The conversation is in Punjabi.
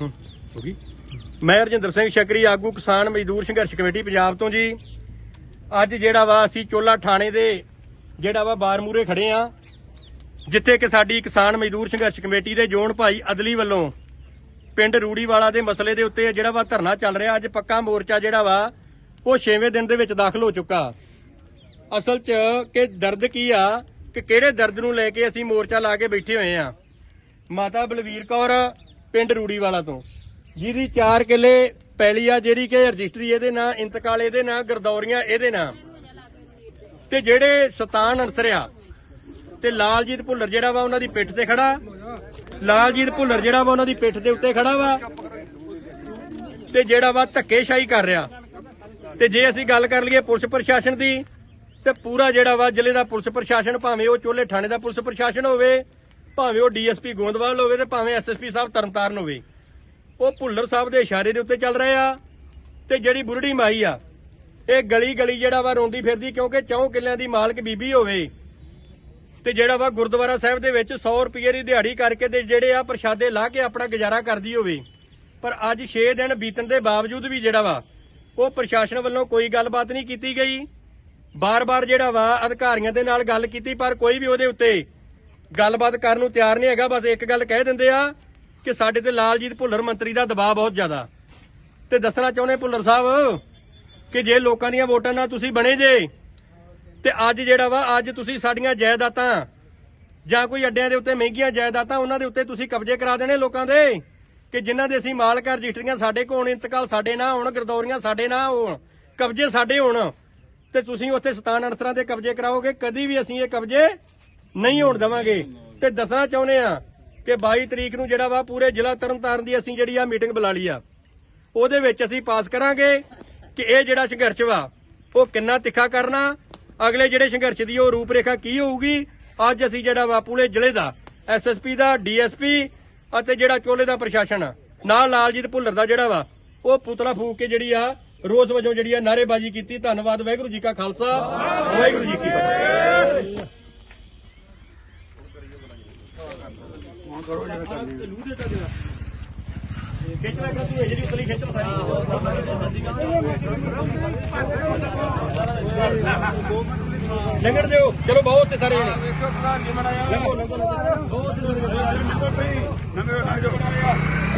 ਹੋ ਗਈ। ਮੈਂ ਰਜਿੰਦਰ ਸਿੰਘ ਸ਼ਕਰੀ, ਆਗੂ ਕਿਸਾਨ ਮਜ਼ਦੂਰ ਸੰਘਰਸ਼ ਕਮੇਟੀ, ਪੰਜਾਬ ਤੋਂ ਜੀ। ਅੱਜ ਜਿਹੜਾ ਵਾ ਅਸੀਂ ਚੋਲਾ ਥਾਣੇ ਦੇ ਜਿਹੜਾ ਵਾ ਬਾਰ ਮੂਰੇ ਖੜੇ ਆ, ਜਿੱਥੇ ਕਿ ਸਾਡੀ ਕਿਸਾਨ ਮਜ਼ਦੂਰ ਸੰਘਰਸ਼ ਕਮੇਟੀ ਦੇ ਜੋਨ ਭਾਈ ਅਦਲੀ ਵੱਲੋਂ ਪਿੰਡ ਰੂੜੀਵਾਲਾ ਦੇ ਮਸਲੇ ਦੇ ਉੱਤੇ ਜਿਹੜਾ ਵਾ ਧਰਨਾ ਚੱਲ ਰਿਹਾ। ਅੱਜ ਪੱਕਾ ਮੋਰਚਾ ਜਿਹੜਾ ਵਾ, ਉਹ 6ਵੇਂ ਦਿਨ ਦੇ ਵਿੱਚ ਦਾਖਲ ਹੋ ਚੁੱਕਾ। ਅਸਲ 'ਚ ਕਿ ਦਰਦ ਕੀ ਆ, ਕਿ ਕਿਹੜੇ ਦਰਦ ਨੂੰ ਲੈ ਕੇ ਅਸੀਂ ਮੋਰਚਾ ਲਾ ਕੇ ਬੈਠੇ ਹੋਏ ਆ। ਮਾਤਾ ਬਲਵੀਰ ਕੌਰ ਪਿੰਡ ਰੂੜੀਵਾਲਾ ਤੋਂ। ਜਿਹਦੀ 4 ਕਿੱਲੇ ਪੈਲੀ ਆ, ਜਿਹੜੀ ਕਿ ਰਜਿਸਟਰੀ ਇਹਦੇ ਨਾਂ, ਇੰਤਕਾਲ ਇਹਦੇ ਨਾਂ, ਗਰਦੌਰੀਆਂ ਇਹਦੇ ਨਾਂ। ਤੇ ਜਿਹੜੇ ਸਤਾਨ ਅਨਸਰ ਆ, ਤੇ ਲਾਲਜੀਤ ਭੁੱਲਰ ਜਿਹੜਾ ਵਾ ਉਹਨਾਂ ਦੀ ਪਿੱਠ ਤੇ ਖੜਾ। ਲਾਲਜੀਤ ਭੁੱਲਰ ਜਿਹੜਾ ਵਾ ਉਹਨਾਂ ਦੀ ਪਿੱਠ ਦੇ ਉੱਤੇ ਖੜਾ ਵਾ। ਤੇ ਜਿਹੜਾ ਵਾ ਧੱਕੇਸ਼ਾਹੀ ਕਰ ਰਿਹਾ। ਤੇ ਜੇ ਅਸੀਂ ਗੱਲ ਕਰ ਲਈਏ ਪੁਲਿਸ ਪ੍ਰਸ਼ਾਸਨ ਦੀ, ਤੇ ਪੂਰਾ ਜਿਹੜਾ ਵਾ ਜ਼ਿਲ੍ਹੇ ਦਾ ਪੁਲਿਸ ਪ੍ਰਸ਼ਾਸਨ, ਭਾਵੇਂ ਉਹ ਚੋਲੇ ਥਾਣੇ ਦਾ ਪੁਲਿਸ ਪ੍ਰਸ਼ਾਸਨ ਹੋਵੇ ਭਾਵੇਂ ਉਹ ਡੀਐਸਪੀ ਗੋਂਦਵਾਲ ਹੋਵੇ ਤੇ ਭਾਵੇਂ ਐਸਐਸਪੀ ਸਾਹਿਬ ਤਰਨਤਾਰਨ ਹੋਵੇ, ਉਹ ਭੁੱਲਰ ਸਾਹਿਬ ਦੇ ਇਸ਼ਾਰੇ ਦੇ ਉੱਤੇ ਚੱਲ ਰਹੇ ਆ ਤੇ ਜਿਹੜੀ ਬੁਰੜੀ ਮਾਈ ਆ, ਇਹ ਗਲੀ ਗਲੀ ਜਿਹੜਾ ਵਾ ਰੋਂਦੀ ਫਿਰਦੀ ਕਿਉਂਕਿ ਚੌਂ ਕਿੱਲਿਆਂ ਦੀ ਮਾਲਕ ਬੀਬੀ ਹੋਵੇ ਤੇ ਜਿਹੜਾ ਵਾ ਗੁਰਦੁਆਰਾ ਸਾਹਿਬ ਦੇ ਵਿੱਚ 100 ਰੁਪਏ ਦੀ ਦਿਹਾੜੀ ਕਰਕੇ ਤੇ ਜਿਹੜੇ ਆ ਪ੍ਰਸ਼ਾਦੇ ਲਾ ਕੇ ਆਪਣਾ ਗੁਜ਼ਾਰਾ ਕਰਦੀ ਹੋਵੇ, ਪਰ ਅੱਜ 6 ਦਿਨ ਬੀਤਣ ਦੇ ਬਾਵਜੂਦ ਵੀ ਜਿਹੜਾ ਵਾ, ਉਹ ਪ੍ਰਸ਼ਾਸਨ ਵੱਲੋਂ ਕੋਈ ਗੱਲਬਾਤ ਨਹੀਂ ਕੀਤੀ ਗਈ। ਬਾਰ-ਬਾਰ ਜਿਹੜਾ ਵਾ ਅਧਿਕਾਰੀਆਂ ਦੇ ਨਾਲ ਗੱਲ ਕੀਤੀ, ਪਰ ਕੋਈ ਵੀ ਉਹਦੇ ਉੱਤੇ ਗੱਲਬਾਤ ਕਰਨ ਨੂੰ ਤਿਆਰ ਨਹੀਂ ਹੈਗਾ ਬਸ ਇੱਕ ਗੱਲ ਕਹਿ ਦਿੰਦੇ ਆ ਕਿ ਸਾਡੇ ਤੇ ਲਾਲਜੀਤ ਭੁੱਲਰ ਮੰਤਰੀ ਦਾ ਦਬਾਅ ਬਹੁਤ ਜ਼ਿਆਦਾ। ਤੇ ਦੱਸਣਾ ਚਾਹੁੰਦੇ ਭੁੱਲਰ ਸਾਹਿਬ ਕਿ ਜੇ ਲੋਕਾਂ ਦੀਆਂ ਵੋਟਾਂ ਨਾਲ ਤੁਸੀਂ ਬਣੇ ਜੇ ਤੇ ਅੱਜ ਜਿਹੜਾ ਵਾ ਅੱਜ ਤੁਸੀਂ ਸਾਡੀਆਂ ਜਾਇਦਾਦਾਂ ਜਾਂ ਕੋਈ ਅੱਡਿਆਂ ਦੇ ਉੱਤੇ ਮਹਿੰਗੀਆਂ ਜਾਇਦਾਦਾਂ ਉਹਨਾਂ ਦੇ ਉੱਤੇ ਤੁਸੀਂ ਕਬਜ਼ੇ ਕਰਾ ਦੇਣੇ ਲੋਕਾਂ ਦੇ ਕਿ ਜਿਨ੍ਹਾਂ ਦੇ ਅਸੀਂ ਮਾਲਕ ਆ, ਰਜਿਸਟਰੀਆਂ ਸਾਡੇ ਕੋਲ ਹੋਣ ਇੰਤਕਾਲ ਸਾਡੇ ਨਾ ਹੋਣ ਗਰਦੌਰੀਆਂ ਸਾਡੇ ਨਾ ਹੋਣ ਕਬਜ਼ੇ ਸਾਡੇ ਹੋਣ ਤੇ ਤੁਸੀਂ ਉੱਥੇ ਸਤਾਨ ਅਨਸਰਾਂ ਦੇ ਕਬਜ਼ੇ ਕਰਾਓਗੇ ਕਦੀ ਵੀ ਅਸੀਂ ਇਹ ਕਬਜ਼ੇ ਨਹੀਂ ਹੋਣ ਦੇਵਾਂਗੇ। ਤੇ ਦੱਸਣਾ ਚਾਹੁੰਦੇ ਆ ਕਿ 22 ਤਰੀਕ ਨੂੰ ਜਿਹੜਾ ਵਾ ਪੂਰੇ ਜ਼ਿਲ੍ਹਾ ਤਰਨਤਾਰਨ ਦੀ ਅਸੀਂ ਜਿਹੜੀ ਆ ਮੀਟਿੰਗ ਬੁਲਾ ਲਈ ਆ। ਉਹਦੇ ਵਿੱਚ ਅਸੀਂ ਪਾਸ ਕਰਾਂਗੇ ਕਿ ਇਹ ਜਿਹੜਾ ਸੰਘਰਸ਼ ਵਾ ਉਹ ਕਿੰਨਾ ਤਿੱਖਾ ਕਰਨਾ ਅਗਲੇ ਜਿਹੜੇ ਸੰਘਰਸ਼ ਦੀ ਉਹ ਰੂਪਰੇਖਾ ਕੀ ਹੋਊਗੀ ਅੱਜ ਅਸੀਂ ਜਿਹੜਾ ਵਾ ਪੂਰੇ ਜ਼ਿਲ੍ਹੇ ਦਾ ਐਸਐਸਪੀ ਦਾ ਡੀਐਸਪੀ ਅਤੇ ਜਿਹੜਾ ਚੋਲੇ ਦਾ ਪ੍ਰਸ਼ਾਸਨ ਆ, ਨਾਲ ਲਾਲਜੀਤ ਭੁੱਲਰ ਦਾ ਜਿਹੜਾ ਵਾ ਉਹ ਪੁਤਲਾ ਫੂਕ ਕੇ ਜਿਹੜੀ ਆ ਰੋਸ ਵਜੋਂ ਜਿਹੜੀ ਆ ਨਾਅਰੇਬਾਜ਼ੀ ਕੀਤੀ। ਧੰਨਵਾਦ ਵਾਹਿਗੁਰੂ ਜੀ ਕਾ ਖਾਲਸਾ ਵਾਹਿਗੁਰੂ ਜੀ ਕੀ ਫਤਿਹ। ਖਿੱਚ ਲੈ ਕਰ ਤੂੰ ਇਹ ਜਿਹੜੀ ਉਤਲੀ ਖਿੱਚ ਲੈ ਲੰਗੜ ਦਿਓ ਚਲੋ ਬਹੁਤ ਤੇ ਸਾਰੇ ਜਣੇ ਲੰਘੋ ਲੰਘੋ ਲੰਘੋ ਬਹੁਤ ਤੇ ਸਾਰੇ ਜਣੇ।